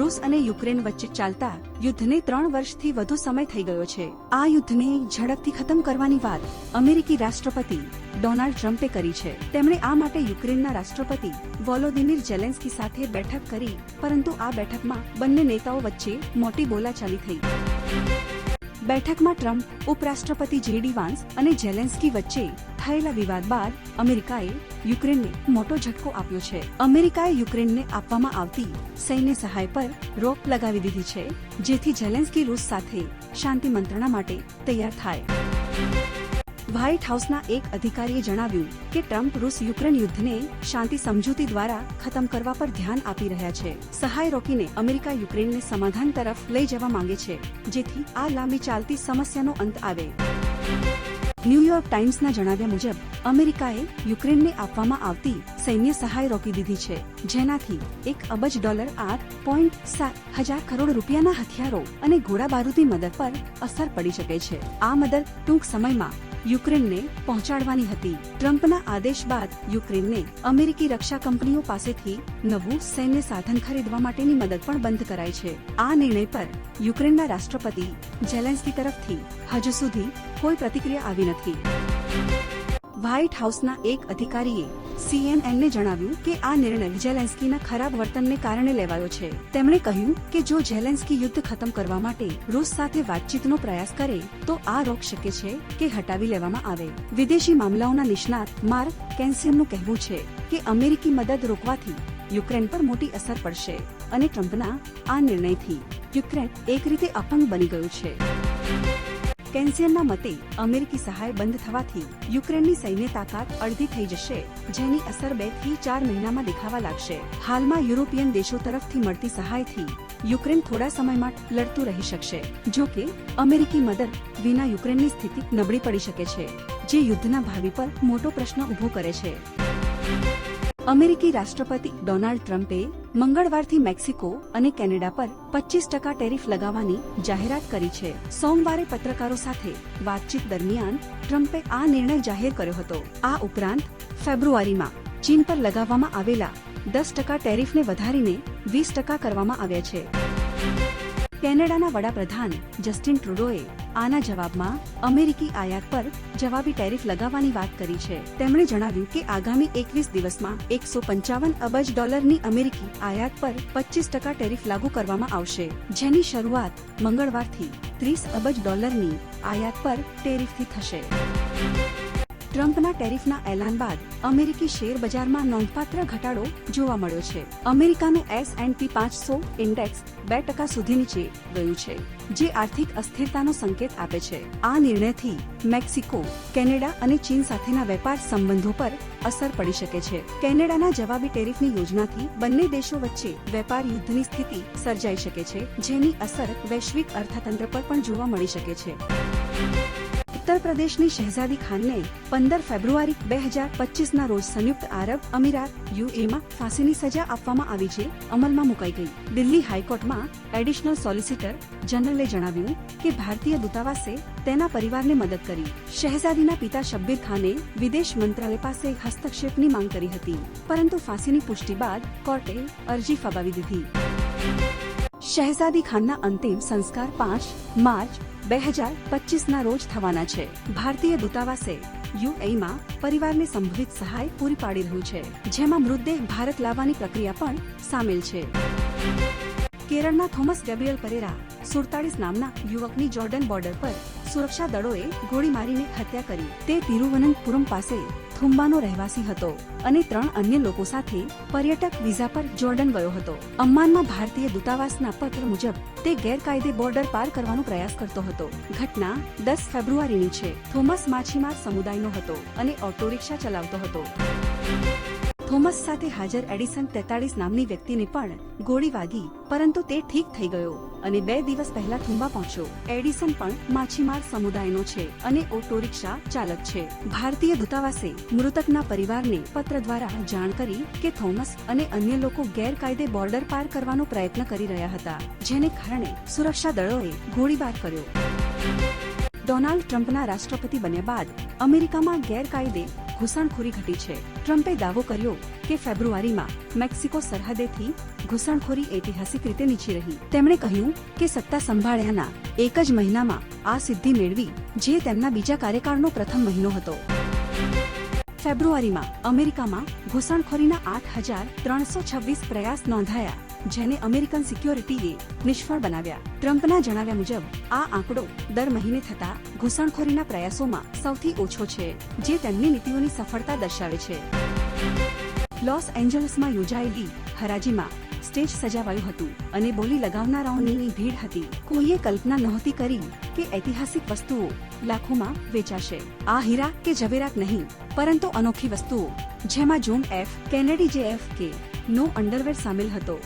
રૂસ અને યુક્રેન વચ્ચે ચાલતા યુદ્ધને ત્રણ વર્ષથી વધુ સમય થઈ ગયો છે. આ યુદ્ધને ઝડપથી ખતમ કરવાની વાત અમેરિકી રાષ્ટ્રપતિ ડોનાલ્ડ ટ્રમ્પે કરી છે. તેમણે આ માટે યુક્રેનના રાષ્ટ્રપતિ વોલોદિમીર જેલેન્સ્કી સાથે બેઠક કરી, પરંતુ આ બેઠકમાં બંને નેતાઓ વચ્ચે મોટી બોલાચાલી થઈ. બેઠકમાં ટ્રમ્પ, ઉપરાષ્ટ્રપતિ જેડી વાન્સ અને જેલેન્સ્કી વચ્ચે થયેલા વિવાદ બાદ અમેરિકાએ યુક્રેનને મોટો ઝટકો આપ્યો છે. અમેરિકાએ યુક્રેનને આપવામાં આવતી સૈન્ય સહાય પર રોક લગાવી દીધી છે, જેથી જેલેન્સ્કી રૂસ સાથે શાંતિ મંત્રણા માટે તૈયાર થાય. વ્હાઇટ હાઉસના એક અધિકારીએ જણાવ્યું કે ટ્રમ્પ રૂસ યુક્રેન યુદ્ધને શાંતિ સમજૂતી દ્વારા ખતમ કરવા પર ધ્યાન આપી રહ્યા છે. સહાય રોકીને અમેરિકા યુક્રેનને સમાધાન તરફ લઈ જવા માંગે છે, જેથી આ લાંબી ચાલતી સમસ્યાનો અંત આવે. ન્યૂયોર્ક ટાઈમ્સના જણાવ્યા મુજબ, અમેરિકાએ યુક્રેનને આપવામાં આવતી સૈન્ય સહાય રોકી દીધી છે, જેનાથી એક અબજ ડોલર આઠ પોઈન્ટ સાત હજાર કરોડ રૂપિયાના હથિયારો અને ગોળાબારૂદી મદદ પર અસર પડી શકે છે. આ મદદ ટૂંક સમયમાં યુક્રેનને પહોંચાડવાની હતી. ટ્રમ્પના આદેશ બાદ યુક્રેનને અમેરિકી રક્ષા કંપનીઓ પાસેથી નવું સૈન્ય સાધન ખરીદવા માટેની મદદ પણ બંધ કરાઈ છે. આ નિર્ણય પર યુક્રેનના રાષ્ટ્રપતિ ઝેલેન્સ્કી તરફથી હજુ સુધી કોઈ પ્રતિક્રિયા આવી નથી. વ્હાઇટ હાઉસના એક અધિકારીએ સીએનએનને જણાવ્યું કે આ નિર્ણય જેલેન્સ્કીના ખરાબ વર્તનને કારણે લેવાયો છે. તેમણે કહ્યું કે જો જેલેન્સ્કી યુદ્ધ ખતમ કરવા માટે રૂસ સાથે વાતચીતનો પ્રયાસ કરે, તો આ રોક શકે છે કે હટાવી લેવામાં આવે. વિદેશી મામલાઓના નિષ્ણાત માર્ક કેન્સિનનું કહેવું છે કે અમેરિકી મદદ રોકવાથી યુક્રેન પર મોટી અસર પડશે અને ટ્રમ્પના આ નિર્ણયથી યુક્રેન એક રીતે અપંગ બની ગયું છે. કેન્સિયનના મતે અમેરિકી સહાય બંધ થવાથી યુક્રેનની સૈન્ય તાકાત અડધી થઈ જશે, જેની અસર બેથી ચાર મહિનામાં દેખાવા લાગશે. હાલમાં યુરોપિયન દેશો તરફથી મળતી સહાયથી યુક્રેન થોડા સમયમાં લડતું રહી શકશે જો કે અમેરિકી મદદ વિના યુક્રેનની સ્થિતિ નબળી પડી શકે છે, જે યુદ્ધના ભાવિ પર મોટો પ્રશ્ન ઊભો કરે છે. અમેરિકી રાષ્ટ્રપતિ ડોનાલ્ડ ટ્રમ્પે મંગળવારથી મેક્સિકો અને કેનેડા પર પચીસ ટકા ટેરિફ લગાવવાની જાહેરાત કરી છે. સોમવારે પત્રકારો સાથે વાતચીત દરમિયાન ટ્રમ્પે આ નિર્ણય જાહેર કર્યો હતો. આ ઉપરાંત, ફેબ્રુઆરીમાં ચીન પર લગાવવામાં આવેલા દસ ટકા ટેરિફને વધારીને વીસ ટકા કરવામાં આવ્યા છે. કેનેડાના વડાપ્રધાન જસ્ટિન ટ્રુડોએ આના જવાબમાં અમેરિકી આયાત પર જવાબી ટેરિફ લગાવવાની વાત કરી છે. તેમણે જણાવ્યું કે આગામી એકવીસ દિવસમાં એકસો પંચાવન અબજ ડોલરની અમેરિકી આયાત પર પચીસ ટકા ટેરિફ લાગુ કરવામાં આવશે. જેની શરૂઆત મંગળવારથી ત્રીસ અબજ ડોલરની આયાત પર ટેરિફથી થશે. ટ્રમ્પના ટેરિફના એલાન બાદ અમેરિકી શેર બજારમાં નોંધપાત્ર ઘટાડો જોવા મળ્યો છે. અમેરિકાનું એસ એન્ડ પી પાંચસો ઇન્ડેક્સ બે ટકા સુધી નીચે ગયું છે, જે આર્થિક અસ્થિરતાનો સંકેત આપે છે. આ નિર્ણયથી મેક્સિકો, કેનેડા અને ચીન સાથેના વેપાર સંબંધો પર અસર પડી શકે છે. કેનેડાના જવાબી ટેરિફની યોજનાથી બંને દેશો વચ્ચે વેપાર યુદ્ધની સ્થિતિ સર્જાઈ શકે છે, જેની અસર વૈશ્વિક અર્થતંત્ર પર પણ જોવા મળી શકે છે. ઉત્તર પ્રદેશની શહેઝાદી ખાનને પંદર ફેબ્રુઆરી બે હજાર પચીસના રોજ સંયુક્ત આરબ અમીરાત, યુએમાં ફાંસીની સજા આપવામાં આવી છે, અમલમાં મુકાઈ ગઈ. દિલ્હી હાઈકોર્ટમાં એડિશનલ સોલિસિટર જનરલે જણાવ્યું કે ભારતીય દૂતાવાસે તેના પરિવારને મદદ કરી. શહેઝાદીના પિતા શબ્બીર ખાને વિદેશ મંત્રાલય પાસે હસ્તક્ષેપની માંગ કરી હતી, પરંતુ ફાંસીની પુષ્ટિ બાદ કોર્ટે અરજી ફગાવી દીધી. શહેઝાદી ખાનના અંતિમ સંસ્કાર પાંચ માર્ચ બે હજાર પચીસના રોજ થવાના છે. ભારતીય દૂતાવાસે યુએમાં પરિવારને સંભવિત સહાય પૂરી પાડી રહ્યું છે. જેમાં મૃતદેહ ભારત લાવવાની પ્રક્રિયા પણ સામેલ છે. કેરળના થોમસ ગેબ્રિયલ પરેરા સુડતાલીસ નામના યુવકની જોર્ડન બોર્ડર પર સુરક્ષા દળોએ ગોળી મારીને હત્યા કરી. તે તિરુવનંતપુરમ પાસે થુંબાનો રહેવાસી હતો અને ત્રણ અન્ય લોકો સાથે પર્યટક વિઝા પર જોર્ડન ગયો હતો. અમ્માનમાં ભારતીય દૂતાવાસના પત્ર મુજબ, તે ગેરકાયદે બોર્ડર પાર કરવાનો પ્રયાસ કરતો હતો. ઘટના દસ ફેબ્રુઆરીની છે. થોમસ માછીમાર સમુદાયનો હતો અને ઓટો રિક્ષા ચલાવતો હતો. થોમસ સાથે હાજર એડિસન તેતાળીસ નામની વ્યક્તિને પણ ગોળી વાગી, પરંતુ તે ઠીક થઈ ગયો અને બે દિવસ પહેલા થુંબા પહોંચ્યો. એડિસન પણ માછીમાર સમુદાયનો છે અને ઓટો રિક્ષા ચાલક છે. ભારતીય દૂતાવાસે મૃતકના પરિવારને પત્ર દ્વારા જાણ કરી કે થોમસ અને અન્ય લોકો ગેરકાયદે બોર્ડર પાર કરવાનો પ્રયત્ન કરી રહ્યા હતા, જેને કારણે સુરક્ષા દળોએ ગોળીબાર કર્યો. ડોનાલ્ડ ટ્રમ્પના રાષ્ટ્રપતિ બન્યા બાદ અમેરિકામાં ગેરકાયદે ઘૂસણખોરી ઘટી છે. ટ્રમ્પે દાવો કર્યો કે ફેબ્રુઆરીમાં મેક્સિકો સરહદેથી ઘૂસણખોરી ઐતિહાસિક રીતે નીચી રહી. તેમણે કહ્યું કે સત્તા સંભાળ્યાના એક જ મહિનામાં આ સિદ્ધિ મેળવી, જે તેમના બીજા કાર્યકાળનો પ્રથમ મહિનો હતો. ફેબ્રુઆરીમાં અમેરિકામાં ઘૂસણખોરીના આઠ હજાર ત્રણસો છવ્વીસ પ્રયાસ નોંધાયા. જેને અમેરિકન સિક્યોરિટીએ નિષ્ફળ બનાવ્યા. ટ્રમ્પના જણાવ્યા મુજબ, આ આંકડો દર મહિને થતા ઘૂસણખોરીના પ્રયાસોમાં સૌથી ઓછો છે, જે તેમની નીતિઓની સફળતા દર્શાવે છે. લોસ એન્જલસમાં યોજાયેલી હરાજીમાં સ્ટેજ સજાવાયું હતું અને બોલી લગાવનારાઓની ભીડ હતી. કોઈએ કલ્પના નહોતી કરી કે ઐતિહાસિક વસ્તુઓ લાખોમાં વેચાશે. આ હીરા કે જવેરાત નહીં, પરંતુ અનોખી વસ્તુઓ, જેમાં John F Kennedy J F K નો અંડરવેર સામેલ હતો.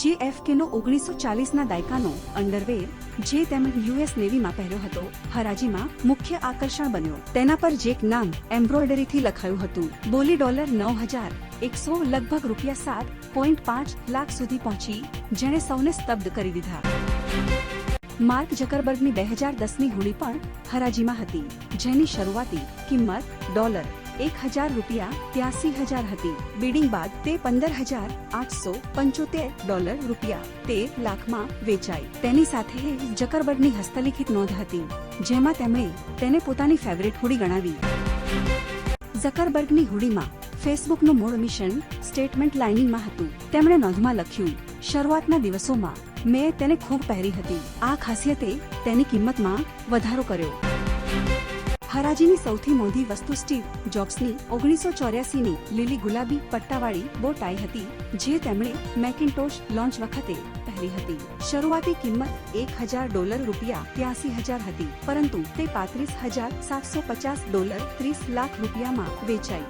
જે એફ કે નો ઓગણીસો ચાલીસના દાયકાનો અંડરવેર જે તેમણે યુએસ નેવીમાં પહેર્યો હતો, હરાજીમાં મુખ્ય આકર્ષણ બન્યો. તેના પર જેક નામ, એમ્બ્રોઇડરીથી લખાયું હતું. બોલી ડોલર નવ હજાર એકસો લગભગ રૂપિયા સાત પોઈન્ટ પાંચ લાખ સુધી પહોંચી, જેણે સૌને સ્તબ્ધ કરી દીધા. માર્ક જકરબર્ગની બે હજાર દસની હોડી પણ હરાજીમાં હતી, જેની શરૂઆતી કિંમત ડોલર એક હજાર રૂપિયા ત્યાસી હજાર હતી. બિડિંગ બાદ તે પંદર હજાર આઠસો પંચોતેર ડોલર રૂપિયા તેર લાખમાં વેચાઈ. તેની સાથે જકરબર્ગની હસ્તલિખિત નોંધ હતી, જેમાં તેમણે તેને પોતાની ફેવરેટ હુડી ગણાવી. ઝકરબર્ગની હુડીમાં ફેસબુકનું મૂળ મિશન સ્ટેટમેન્ટ લાઇનિંગમાં હતું. તેમણે નોંધમાં લખ્યું, શરૂઆતના દિવસોમાં મેં તેને ખૂબ પહેરી હતી. આ ખાસિયતે તેની કિંમતમાં વધારો કર્યો. હરાજીની સૌથી મોંઘી વસ્તુ સ્ટીવ જોબ્સની ઓગણીસો ચોર્યાસીની લીલી ગુલાબી પટ્ટાવાળી બોટાઈ હતી, જે તેમણે મેકિન્ટોશ લોન્ચ વખતે પહેરી હતી. શરૂઆતી કિંમત એક હજાર ડોલર રૂપિયા ત્યાસી હજાર હતી, પરંતુ તે પાંત્રીસ હજાર સાતસો પચાસ ડોલર ત્રીસ લાખ રૂપિયામાં વેચાઈ.